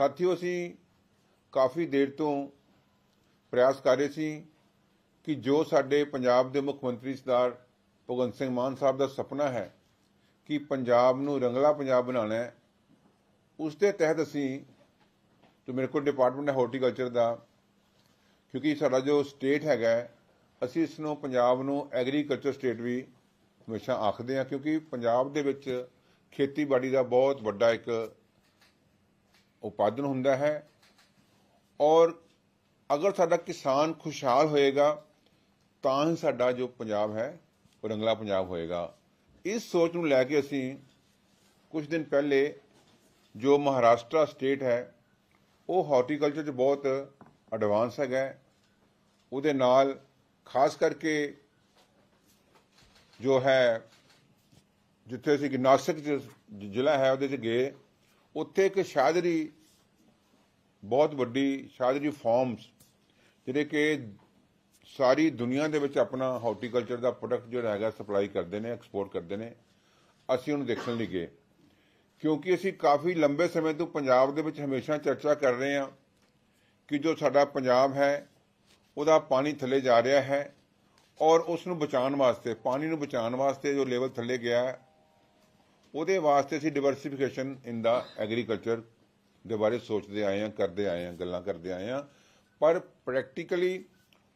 ਸਾਥੀਓ, ਅਸੀਂ ਕਾਫੀ ਦੇਰ ਤੋਂ ਪ੍ਰਯਾਸ ਕਰ ਰਹੇ ਸੀ ਕਿ ਜੋ ਸਾਡੇ ਪੰਜਾਬ ਦੇ ਮੁੱਖ ਮੰਤਰੀ ਸਰਦਾਰ ਭਗਵੰਤ ਸਿੰਘ ਮਾਨ ਸਾਹਿਬ ਦਾ ਸੁਪਨਾ ਹੈ ਕਿ ਪੰਜਾਬ ਨੂੰ ਰੰਗਲਾ ਪੰਜਾਬ ਬਣਾਉਣਾ ਹੈ, ਉਸ ਦੇ ਤਹਿਤ ਅਸੀਂ, ਜੋ ਮੇਰੇ ਕੋਲ ਡਿਪਾਰਟਮੈਂਟ ਹੈ ਹਾਰਟੀਕਲਚਰ ਦਾ, ਕਿਉਂਕਿ ਸਾਡਾ ਜੋ ਸਟੇਟ ਹੈਗਾ ਅਸੀਂ ਇਸ ਨੂੰ ਪੰਜਾਬ ਨੂੰ ਐਗਰੀਕਲਚਰ ਸਟੇਟ ਵੀ ਹਮੇਸ਼ਾ ਆਖਦੇ ਹਾਂ, ਕਿਉਂਕਿ ਪੰਜਾਬ ਦੇ ਵਿੱਚ ਖੇਤੀਬਾੜੀ ਦਾ ਬਹੁਤ ਵੱਡਾ ਇੱਕ ਉਪਾਦਨ ਹੁੰਦਾ ਹੈ। ਔਰ ਅਗਰ ਸਾਡਾ ਕਿਸਾਨ ਖੁਸ਼ਹਾਲ ਹੋਏਗਾ, ਤਾਂ ਹੀ ਸਾਡਾ ਜੋ ਪੰਜਾਬ ਹੈ, ਉਹ ਰੰਗਲਾ ਪੰਜਾਬ ਹੋਏਗਾ। ਇਸ ਸੋਚ ਨੂੰ ਲੈ ਕੇ ਅਸੀਂ ਕੁਝ ਦਿਨ ਪਹਿਲੇ ਜੋ ਮਹਾਰਾਸ਼ਟਰ ਸਟੇਟ ਹੈ, ਉਹ ਹਾਰਟੀਕਲਚਰ 'ਚ ਬਹੁਤ ਐਡਵਾਂਸ ਹੈਗਾ ਉਹਦੇ ਨਾਲ ਖਾਸ ਕਰਕੇ ਜੋ ਹੈ, ਜਿੱਥੇ ਅਸੀਂ ਨਾਸਿਕ ਜ਼ਿਲ੍ਹਾ ਹੈ, ਉਹਦੇ 'ਚ ਗਏ। ਉੱਥੇ ਇੱਕ ਸ਼ਾਦਰੀ ਬਹੁਤ ਵੱਡੀ ਸ਼ਾਦਰੀ ਫਾਰਮਸ ਜਿਹੜੇ ਕਿ ਸਾਰੀ ਦੁਨੀਆ ਦੇ ਵਿੱਚ ਆਪਣਾ ਹਾਰਟੀਕਲਚਰ ਦਾ ਪ੍ਰੋਡਕਟ ਜਿਹੜਾ ਹੈਗਾ ਸਪਲਾਈ ਕਰਦੇ ਨੇ ਐਕਸਪੋਰਟ ਕਰਦੇ ਨੇ। ਅਸੀਂ ਉਹਨੂੰ ਦੇਖਣ ਲਈ ਗਏ। ਕਿਉਂਕਿ ਅਸੀਂ ਕਾਫੀ ਲੰਬੇ ਸਮੇਂ ਤੋਂ ਪੰਜਾਬ ਦੇ ਵਿੱਚ ਹਮੇਸ਼ਾ ਚਰਚਾ ਕਰ ਰਹੇ ਹਾਂ ਕਿ ਜੋ ਸਾਡਾ ਪੰਜਾਬ ਹੈ, ਉਹਦਾ ਪਾਣੀ ਥੱਲੇ ਜਾ ਰਿਹਾ ਹੈ ਔਰ ਉਸ ਨੂੰ ਬਚਾਉਣ ਵਾਸਤੇ, ਪਾਣੀ ਨੂੰ ਬਚਾਉਣ ਵਾਸਤੇ ਜੋ ਲੈਵਲ ਥੱਲੇ ਗਿਆ ਉਹਦੇ ਵਾਸਤੇ ਅਸੀਂ ਡਿਵਰਸਿਫਿਕੇਸ਼ਨ ਇਨ ਦਾ ਐਗਰੀਕਲਚਰ ਦੇ ਬਾਰੇ ਸੋਚਦੇ ਆਏ ਹਾਂ, ਕਰਦੇ ਆਏ ਹਾਂ, ਗੱਲਾਂ ਕਰਦੇ ਆਏ ਹਾਂ। ਪਰ ਪ੍ਰੈਕਟੀਕਲੀ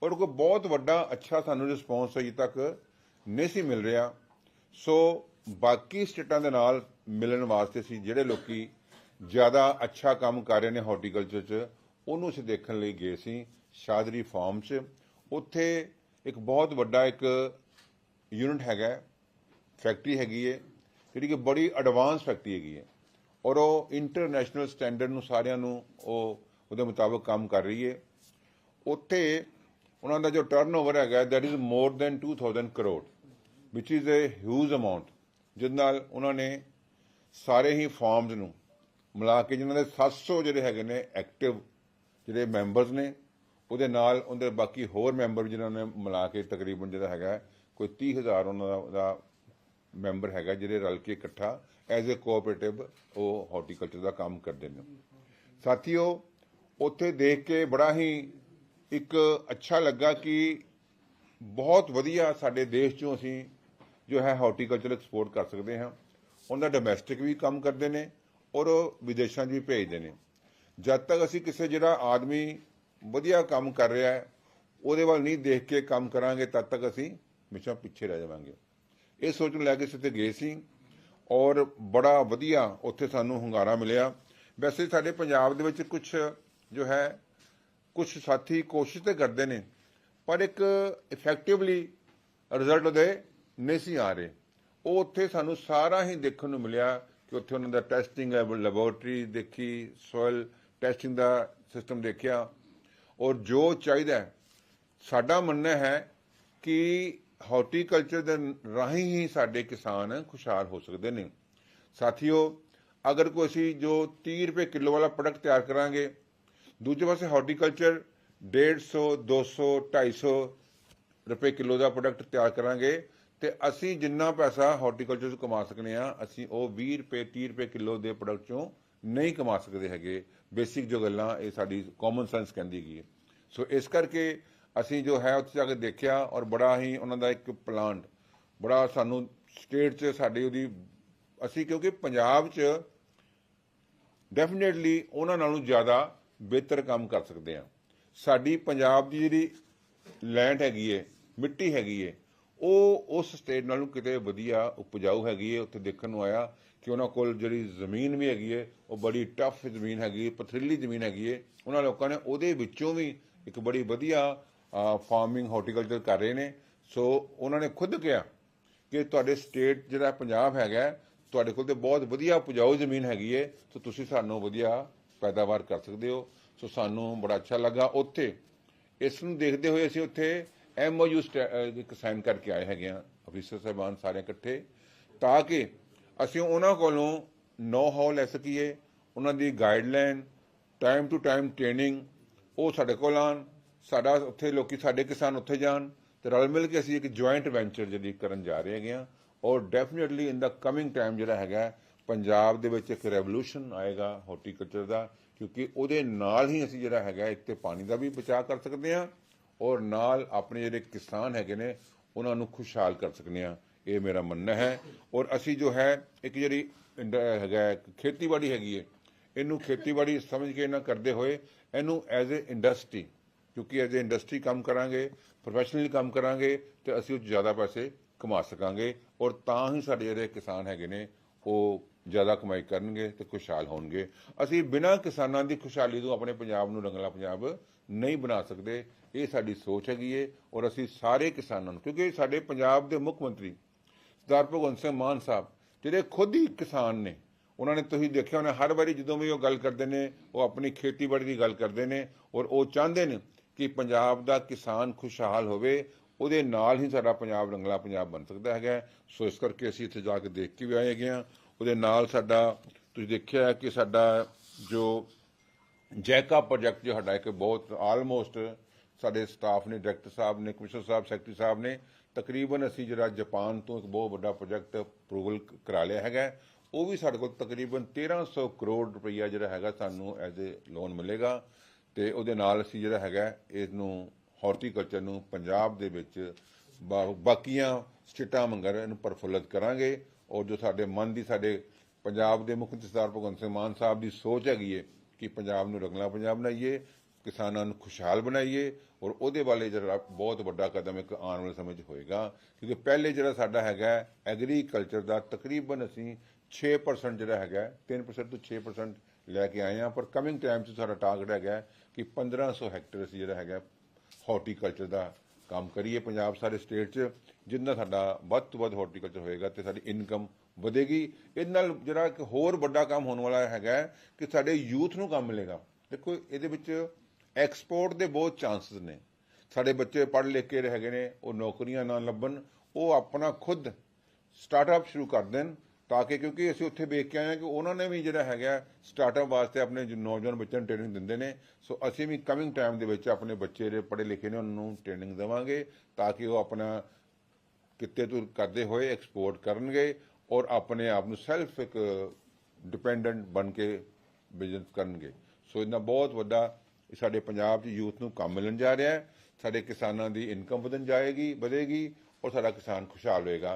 ਔਰ ਕੋਈ ਬਹੁਤ ਵੱਡਾ ਅੱਛਾ ਸਾਨੂੰ ਰਿਸਪੌਂਸ ਅਜੇ ਤੱਕ ਨਹੀਂ ਸੀ ਮਿਲ ਰਿਹਾ। ਸੋ ਬਾਕੀ ਸਟੇਟਾਂ ਦੇ ਨਾਲ ਮਿਲਣ ਵਾਸਤੇ ਸੀ ਜਿਹੜੇ ਲੋਕੀ ਜ਼ਿਆਦਾ ਅੱਛਾ ਕੰਮ ਕਰ ਰਹੇ ਨੇ ਹਾਰਟੀਕਲਚਰ 'ਚ, ਉਹਨੂੰ ਅਸੀਂ ਦੇਖਣ ਲਈ ਗਏ ਸੀ ਸ਼ਾਦਰੀ ਫਾਰਮ 'ਚ। ਉੱਥੇ ਇੱਕ ਬਹੁਤ ਵੱਡਾ ਇੱਕ ਯੂਨਿਟ ਹੈਗਾ ਫੈਕਟਰੀ ਹੈਗੀ ਹੈ ਜਿਹੜੀ ਕਿ ਬੜੀ ਐਡਵਾਂਸ ਫੈਕਟਰੀ ਹੈਗੀ ਹੈ। ਔਰ ਉਹ ਇੰਟਰਨੈਸ਼ਨਲ ਸਟੈਂਡਰਡ ਨੂੰ ਸਾਰਿਆਂ ਨੂੰ ਉਹ ਉਹਦੇ ਮੁਤਾਬਕ ਕੰਮ ਕਰ ਰਹੀ ਹੈ। ਉੱਥੇ ਉਹਨਾਂ ਦਾ ਜੋ ਟਰਨਓਵਰ ਹੈਗਾ that is more than 2000 crore which is a huge amount ਜਿਹਦੇ ਨਾਲ ਉਹਨਾਂ ਨੇ ਸਾਰੇ ਹੀ ਫਾਰਮਸ ਨੂੰ ਮਿਲਾ ਕੇ ਜਿਨ੍ਹਾਂ ਦੇ 700 ਜਿਹੜੇ ਹੈਗੇ ਨੇ ਐਕਟਿਵ ਜਿਹੜੇ ਮੈਂਬਰਸ ਨੇ, ਉਹਦੇ ਨਾਲ ਉਹਦੇ ਬਾਕੀ ਹੋਰ ਮੈਂਬਰ ਜਿਨ੍ਹਾਂ ਨੇ ਮਿਲਾ ਕੇ ਤਕਰੀਬਨ ਜਿਹੜਾ ਹੈਗਾ, ਕੋਈ 30000 ਉਹਨਾਂ ਦਾ ਉਹਦਾ ਮੈਂਬਰ ਹੈਗਾ ਜਿਹੜੇ ਰਲ ਕੇ ਇਕੱਠਾ ਐਜ਼ ਅ ਕੋਆਪਰੇਟਿਵ ਉਹ ਹਾਰਟੀਕਲਚਰ ਦਾ ਕੰਮ ਕਰਦੇ ਨੇ। ਸਾਥੀਓ, ਉੱਥੇ ਦੇਖ ਕੇ ਬੜਾ ਹੀ ਇੱਕ ਅੱਛਾ ਲੱਗਾ ਕਿ ਬਹੁਤ ਵਧੀਆ ਸਾਡੇ ਦੇਸ਼ ਚੋਂ ਅਸੀਂ ਜੋ ਹੈ ਹਾਰਟੀਕਲਚਰ ਐਕਸਪੋਰਟ ਕਰ ਸਕਦੇ ਹਾਂ। ਉਹਨਾਂ ਡੋਮੈਸਟਿਕ ਵੀ ਕੰਮ ਕਰਦੇ ਨੇ ਔਰ ਉਹ ਵਿਦੇਸ਼ਾਂ 'ਚ ਵੀ ਭੇਜਦੇ ਨੇ। ਜਦ ਤੱਕ ਅਸੀਂ ਕਿਸੇ ਜਿਹੜਾ ਆਦਮੀ ਵਧੀਆ ਕੰਮ ਕਰ ਰਿਹਾ ਹੈ, ਉਹਦੇ ਵੱਲ ਨਹੀਂ ਦੇਖ ਕੇ ਕੰਮ ਕਰਾਂਗੇ, ਤਦ ਤੱਕ ਅਸੀਂ ਹਮੇਸ਼ਾ ਪਿੱਛੇ ਰਹਿ ਜਾਵਾਂਗੇ। ਇਹ ਸੋਚ ਨੂੰ ਲੈ ਕੇ ਅਸੀਂ ਉੱਥੇ ਗਏ ਸੀ ਔਰ ਬੜਾ ਵਧੀਆ ਉੱਥੇ ਸਾਨੂੰ ਹੁੰਗਾਰਾ ਮਿਲਿਆ। ਵੈਸੇ ਸਾਡੇ ਪੰਜਾਬ ਦੇ ਵਿੱਚ ਕੁਝ ਜੋ ਹੈ ਕੁਝ ਸਾਥੀ ਕੋਸ਼ਿਸ਼ ਤੇ ਕਰਦੇ ਨੇ, ਪਰ ਇੱਕ ਇਫੈਕਟਿਵਲੀ ਰਿਜ਼ਲਟ ਉਹਦੇ ਨਹੀਂ ਸੀ ਆ ਰਹੇ। ਉਹ ਉੱਥੇ ਸਾਨੂੰ ਸਾਰਾ ਹੀ ਦੇਖਣ ਨੂੰ ਮਿਲਿਆ ਕਿ ਉੱਥੇ ਉਹਨਾਂ ਦਾ ਟੈਸਟਿੰਗ ਲੈਬੋਰਟਰੀ ਦੇਖੀ ਸੋਇਲ ਟੈਸਟਿੰਗ ਦਾ ਸਿਸਟਮ ਦੇਖਿਆ। ਔਰ ਜੋ ਚਾਹੀਦਾ ਸਾਡਾ ਮੰਨਣਾ ਹੈ ਕਿ ਹਾਰਟੀਕਲਚਰ ਦੇ ਰਾਹੀਂ ਹੀ ਸਾਡੇ ਕਿਸਾਨ ਖੁਸ਼ਹਾਲ ਹੋ ਸਕਦੇ ਨੇ। ਸਾਥੀਓ, ਅਗਰ ਕੋਈ ਅਸੀਂ ਜੋ 30 ਰੁਪਏ ਕਿਲੋ ਵਾਲਾ ਪ੍ਰੋਡਕਟ ਤਿਆਰ ਕਰਾਂਗੇ, ਦੂਜੇ ਪਾਸੇ ਹਾਰਟੀਕਲਚਰ 150 200 250 ਰੁਪਏ ਕਿਲੋ ਦਾ ਪ੍ਰੋਡਕਟ ਤਿਆਰ ਕਰਾਂਗੇ ਤੇ ਅਸੀਂ ਜਿੰਨਾ ਪੈਸਾ ਹਾਰਟੀਕਲਚਰ ਤੋਂ ਕਮਾ ਸਕਨੇ ਆ, ਅਸੀਂ ਉਹ 20 ਰੁਪਏ 30 ਰੁਪਏ ਕਿਲੋ ਦੇ ਪ੍ਰੋਡਕਟ ਚੋਂ ਨਹੀਂ ਕਮਾ ਸਕਦੇ ਹੈਗੇ। ਬੇਸਿਕ ਜੋ ਗੱਲਾਂ, ਇਹ ਸਾਡੀ ਕਾਮਨ ਸੈਂਸ ਕਹਿੰਦੀ ਹੈਗੀ ਹੈ। ਸੋ ਇਸ ਕਰਕੇ ਅਸੀਂ ਜੋ ਹੈ ਉੱਥੇ ਜਾ ਕੇ ਦੇਖਿਆ ਔਰ ਬੜਾ ਹੀ ਉਹਨਾਂ ਦਾ ਇੱਕ ਪਲਾਂਟ, ਬੜਾ ਸਾਨੂੰ ਸਟੇਟ 'ਚ ਸਾਡੀ ਉਹਦੀ, ਅਸੀਂ ਕਿਉਂਕਿ ਪੰਜਾਬ 'ਚ ਡੈਫੀਨੇਟਲੀ ਉਹਨਾਂ ਨਾਲੋਂ ਜ਼ਿਆਦਾ ਬਿਹਤਰ ਕੰਮ ਕਰ ਸਕਦੇ ਆ ਸਾਡੀ ਪੰਜਾਬ ਦੀ ਜਿਹੜੀ ਲੈਂਡ ਹੈਗੀ ਏ, ਮਿੱਟੀ ਹੈਗੀ ਏ, ਉਹ ਉਸ ਸਟੇਟ ਨਾਲੋਂ ਕਿਤੇ ਵਧੀਆ ਉਪਜਾਊ ਹੈਗੀ ਏ, ਉੱਥੇ ਦੇਖਣ ਨੂੰ ਆਇਆ ਕਿ ਉਹਨਾਂ ਕੋਲ ਜਿਹੜੀ ਜ਼ਮੀਨ ਵੀ ਹੈਗੀ ਏ, ਉਹ ਬੜੀ ਟਫ ਜ਼ਮੀਨ ਹੈਗੀ ਏ, ਪਥਰੀਲੀ ਜ਼ਮੀਨ ਹੈਗੀ ਏ। ਉਹਨਾਂ ਲੋਕਾਂ ਨੇ ਉਹਦੇ ਵਿੱਚੋਂ ਵੀ ਇੱਕ ਬੜੀ ਵਧੀਆ ਫਾਰਮਿੰਗ ਹਾਰਟੀਕਲਚਰ ਕਰ ਰਹੇ ਨੇ। ਸੋ ਉਹਨਾਂ ਨੇ ਖੁਦ ਕਿਹਾ ਕਿ ਤੁਹਾਡੇ ਸਟੇਟ ਜਿਹੜਾ ਪੰਜਾਬ ਹੈਗਾ ਤੁਹਾਡੇ ਕੋਲ ਤੇ ਬਹੁਤ ਵਧੀਆ ਉਪਜਾਊ ਜ਼ਮੀਨ ਹੈਗੀ ਏ ਸੋ ਤੁਸੀਂ ਸਾਨੂੰ ਵਧੀਆ ਪੈਦਾਵਾਰ ਕਰ ਸਕਦੇ ਹੋ। ਸੋ ਸਾਨੂੰ ਬੜਾ ਅੱਛਾ ਲੱਗਾ ਉੱਥੇ। ਇਸ ਨੂੰ ਦੇਖਦੇ ਹੋਏ ਅਸੀਂ ਉੱਥੇ ਐਮਓਯੂ ਇੱਕ ਸਾਈਨ ਕਰਕੇ ਆਏ ਹੈਗੇ ਆ ਅਫੀਸਰ ਸਾਹਿਬਾਨ ਸਾਰੇ ਇਕੱਠੇ, ਤਾਂ ਕਿ ਅਸੀਂ ਉਹਨਾਂ ਕੋਲੋਂ ਨੋ ਹਾਉ ਲੈ ਸਕੀਏ, ਉਹਨਾਂ ਦੀ guideline time to time training ਉਹ ਸਾਡੇ ਕੋਲ ਆਉਣ। ਸਾਡਾ ਉੱਥੇ ਲੋਕੀ ਸਾਡੇ ਕਿਸਾਨ ਉੱਥੇ ਜਾਣ ਤੇ ਰਲ ਮਿਲ ਕੇ ਅਸੀਂ ਇੱਕ ਜੁਆਇੰਟ ਵੈਂਚਰ ਜਿਹੜੀ ਕਰਨ ਜਾ ਰਹੇ ਹੈਗੇ ਆ ਔਰ definitely in the coming time ਜਿਹੜਾ ਹੈਗਾ ਪੰਜਾਬ ਦੇ ਵਿੱਚ ਇੱਕ ਰੈਵੋਲੂਸ਼ਨ ਆਏਗਾ ਹਾਰਟੀਕਲਚਰ ਦਾ ਕਿਉਂਕਿ ਉਹਦੇ ਨਾਲ ਹੀ ਅਸੀਂ ਜਿਹੜਾ ਹੈਗਾ ਇੱਕ ਤੇ ਪਾਣੀ ਦਾ ਵੀ ਬਚਾਅ ਕਰ ਸਕਦੇ ਹਾਂ ਔਰ ਨਾਲ ਆਪਣੇ ਜਿਹੜੇ ਕਿਸਾਨ ਹੈਗੇ ਨੇ ਉਹਨਾਂ ਨੂੰ ਖੁਸ਼ਹਾਲ ਕਰ ਸਕਦੇ ਹਾਂ। ਇਹ ਮੇਰਾ ਮੰਨਣਾ ਹੈ। ਔਰ ਅਸੀਂ ਜੋ ਹੈ ਇੱਕ ਜਿਹੜੀ ਇੰਡ- ਹੈਗਾ ਹੈ, ਖੇਤੀਬਾੜੀ ਹੈਗੀ ਹੈ ਇਹਨੂੰ ਖੇਤੀਬਾੜੀ ਸਮਝ ਕੇ ਨਾ ਕਰਦੇ ਹੋਏ ਇਹਨੂੰ ਐਜ਼ ਅ ਇੰਡਸਟਰੀ ਕਿਉਂਕਿ ਐਜ਼ ਇੰਡਸਟਰੀ ਕੰਮ ਕਰਾਂਗੇ ਪ੍ਰੋਫੈਸ਼ਨਲੀ ਕੰਮ ਕਰਾਂਗੇ ਤੇ ਅਸੀਂ ਉਹ 'ਚ ਜ਼ਿਆਦਾ ਪੈਸੇ ਕਮਾ ਸਕਾਂਗੇ ਔਰ ਤਾਂ ਹੀ ਸਾਡੇ ਜਿਹੜੇ ਕਿਸਾਨ ਹੈਗੇ ਨੇ, ਉਹ ਜ਼ਿਆਦਾ ਕਮਾਈ ਕਰਨਗੇ ਤੇ ਖੁਸ਼ਹਾਲ ਹੋਣਗੇ। ਅਸੀਂ ਬਿਨਾਂ ਕਿਸਾਨਾਂ ਦੀ ਖੁਸ਼ਹਾਲੀ ਤੋਂ ਆਪਣੇ ਪੰਜਾਬ ਨੂੰ ਰੰਗਲਾ ਪੰਜਾਬ ਨਹੀਂ ਬਣਾ ਸਕਦੇ, ਇਹ ਸਾਡੀ ਸੋਚ ਹੈਗੀ ਏ ਔਰ ਅਸੀਂ ਸਾਰੇ ਕਿਸਾਨਾਂ ਨੂੰ, ਕਿਉਂਕਿ ਸਾਡੇ ਪੰਜਾਬ ਦੇ ਮੁੱਖ ਮੰਤਰੀ ਸਰਦਾਰ ਭਗਵੰਤ ਸਿੰਘ ਮਾਨ ਸਾਹਿਬ, ਜਿਹੜੇ ਖੁਦ ਹੀ ਕਿਸਾਨ ਨੇ, ਉਹਨਾਂ ਨੇ ਤੁਸੀਂ ਦੇਖਿਆ ਹੋਣਾ, ਹਰ ਵਾਰੀ ਜਦੋਂ ਵੀ ਉਹ ਗੱਲ ਕਰਦੇ ਨੇ, ਉਹ ਆਪਣੀ ਖੇਤੀਬਾੜੀ ਦੀ ਗੱਲ ਕਰਦੇ ਨੇ ਔਰ ਉਹ ਚਾਹੁੰਦੇ ਨੇ ਕਿ ਪੰਜਾਬ ਦਾ ਕਿਸਾਨ ਖੁਸ਼ਹਾਲ ਹੋਵੇ, ਉਹਦੇ ਨਾਲ ਹੀ ਸਾਡਾ ਪੰਜਾਬ ਰੰਗਲਾ ਪੰਜਾਬ ਬਣ ਸਕਦਾ ਹੈਗਾ ਸੋ ਇਸ ਕਰਕੇ ਅਸੀਂ ਇੱਥੇ ਜਾ ਕੇ ਦੇਖ ਕੇ ਵੀ ਆਏ ਹੈਗੇ ਹਾਂ। ਉਹਦੇ ਨਾਲ ਸਾਡਾ, ਤੁਸੀਂ ਦੇਖਿਆ ਕਿ ਸਾਡਾ ਜੋ ਜੈਕਾ ਪ੍ਰੋਜੈਕਟ ਜੋ ਸਾਡਾ ਇੱਕ ਬਹੁਤ ਆਲਮੋਸਟ ਸਾਡੇ ਸਟਾਫ ਨੇ ਡਾਇਰੈਕਟਰ ਸਾਹਿਬ ਨੇ ਕਮਿਸ਼ਨਰ ਸਾਹਿਬ ਸੈਕਟਰੀ ਸਾਹਿਬ ਨੇ, ਤਕਰੀਬਨ ਅਸੀਂ ਜਿਹੜਾ ਜਾਪਾਨ ਤੋਂ ਇੱਕ ਬਹੁਤ ਵੱਡਾ ਪ੍ਰੋਜੈਕਟ ਅਪਰੂਵਲ ਕਰਾ ਲਿਆ ਹੈਗਾ ਉਹ ਵੀ ਸਾਡੇ ਕੋਲ ਤਕਰੀਬਨ 1300 ਕਰੋੜ ਰੁਪਈਆ ਜਿਹੜਾ ਹੈਗਾ ਸਾਨੂੰ ਐਜ਼ ਅ ਲੋਨ ਮਿਲੇਗਾ। ਤੇ ਉਹਦੇ ਨਾਲ ਅਸੀਂ ਜਿਹੜਾ ਹੈਗਾ ਇਹਨੂੰ ਹਾਰਟੀਕਲਚਰ ਨੂੰ ਪੰਜਾਬ ਦੇ ਵਿੱਚ ਬਾਕੀਆਂ ਸਟੇਟਾਂ ਮੰਗਰ ਇਹਨੂੰ ਪ੍ਰਫੁੱਲਤ ਕਰਾਂਗੇ। ਔਰ ਜੋ ਸਾਡੇ ਮਨ ਦੀ, ਸਾਡੇ ਪੰਜਾਬ ਦੇ ਮੁੱਖ ਮੰਤਰੀ ਸਰਦਾਰ ਭਗਵੰਤ ਸਿੰਘ ਮਾਨ ਸਾਹਿਬ ਦੀ ਸੋਚ ਹੈਗੀ ਹੈ ਕਿ ਪੰਜਾਬ ਨੂੰ ਰੰਗਲਾ ਪੰਜਾਬ ਬਣਾਈਏ, ਕਿਸਾਨਾਂ ਨੂੰ ਖੁਸ਼ਹਾਲ ਬਣਾਈਏ। ਔਰ ਉਹਦੇ ਵਾਲੇ ਜਿਹੜਾ ਬਹੁਤ ਵੱਡਾ ਕਦਮ ਇੱਕ ਆਉਣ ਵਾਲੇ ਸਮੇਂ 'ਚ ਹੋਏਗਾ। ਕਿਉਂਕਿ ਪਹਿਲੇ ਜਿਹੜਾ ਸਾਡਾ ਹੈਗਾ ਐਗਰੀਕਲਚਰ ਦਾ ਤਕਰੀਬਨ ਅਸੀਂ 6% ਜਿਹੜਾ ਹੈਗਾ 3% ਤੋਂ 6% ਲੈ ਕੇ ਆਏ ਹਾਂ, ਪਰ ਕਮਿੰਗ ਟਾਈਮ 'ਚ ਸਾਡਾ ਟਾਰਗੇਟ ਹੈਗਾ ਕਿ 1500 ਹੈਕਟੇਅਰ ਅਸੀਂ ਜਿਹੜਾ ਹੈਗਾ ਹਾਰਟੀਕਲਚਰ ਦਾ ਕੰਮ ਕਰੀਏ। ਪੰਜਾਬ ਸਾਰੇ ਸਟੇਟ 'ਚ ਜਿੰਨਾ ਸਾਡਾ ਵੱਧ ਤੋਂ ਵੱਧ ਹਾਰਟੀਕਲਚਰ ਹੋਏਗਾ ਤੇ ਸਾਡੀ ਇਨਕਮ ਵਧੇਗੀ। ਇਹਦੇ ਨਾਲ ਜਿਹੜਾ ਇੱਕ ਹੋਰ ਵੱਡਾ ਕੰਮ ਹੋਣ ਵਾਲਾ ਹੈਗਾ ਕਿ ਸਾਡੇ ਯੂਥ ਨੂੰ ਕੰਮ ਮਿਲੇਗਾ। ਦੇਖੋ, ਇਹਦੇ ਵਿੱਚ ਐਕਸਪੋਰਟ ਦੇ ਬਹੁਤ ਚਾਂਸਸ ਨੇ। ਸਾਡੇ ਬੱਚੇ ਪੜ੍ਹ ਲਿਖ ਕੇ ਹੈਗੇ ਨੇ, ਉਹ ਨੌਕਰੀਆਂ ਨਾ ਲੱਭਣ, ਉਹ ਆਪਣਾ ਖੁਦ ਸਟਾਰਟਅਪ ਸ਼ੁਰੂ ਕਰ ਦੇਣ। ਤਾਂ ਕਿ ਕਿਉਂਕਿ ਅਸੀਂ ਉੱਥੇ ਵੇਖ ਕੇ ਆਏ ਹਾਂ ਕਿ ਉਹਨਾਂ ਨੇ ਵੀ ਜਿਹੜਾ ਹੈਗਾ ਸਟਾਰਟਅਪ ਵਾਸਤੇ ਆਪਣੇ ਨੌਜਵਾਨ ਬੱਚਿਆਂ ਨੂੰ ਟ੍ਰੇਨਿੰਗ ਦਿੰਦੇ ਨੇ। ਸੋ ਅਸੀਂ ਵੀ ਕਮਿੰਗ ਟਾਈਮ ਦੇ ਵਿੱਚ ਆਪਣੇ ਬੱਚੇ ਜਿਹੜੇ ਪੜ੍ਹੇ ਲਿਖੇ ਨੇ, ਉਹਨਾਂ ਨੂੰ ਟ੍ਰੇਨਿੰਗ ਦੇਵਾਂਗੇ ਤਾਂ ਕਿ ਉਹ ਆਪਣਾ ਕਿੱਤੇ ਤੋਂ ਕਰਦੇ ਹੋਏ ਐਕਸਪੋਰਟ ਕਰਨਗੇ ਔਰ ਆਪਣੇ ਆਪ ਨੂੰ ਸੈਲਫ ਇੱਕ ਡਿਪੈਂਡੈਂਟ ਬਣ ਕੇ ਬਿਜ਼ਨਸ ਕਰਨਗੇ। ਸੋ ਇਹਨਾਂ ਬਹੁਤ ਵੱਡਾ ਸਾਡੇ ਪੰਜਾਬ 'ਚ ਯੂਥ ਨੂੰ ਕੰਮ ਮਿਲਣ ਜਾ ਰਿਹਾ ਹੈ। ਸਾਡੇ ਕਿਸਾਨਾਂ ਦੀ ਇਨਕਮ ਵਧਣ ਜਾਏਗੀ, ਵਧੇਗੀ ਔਰ ਸਾਡਾ ਕਿਸਾਨ ਖੁਸ਼ਹਾਲ ਹੋਏਗਾ।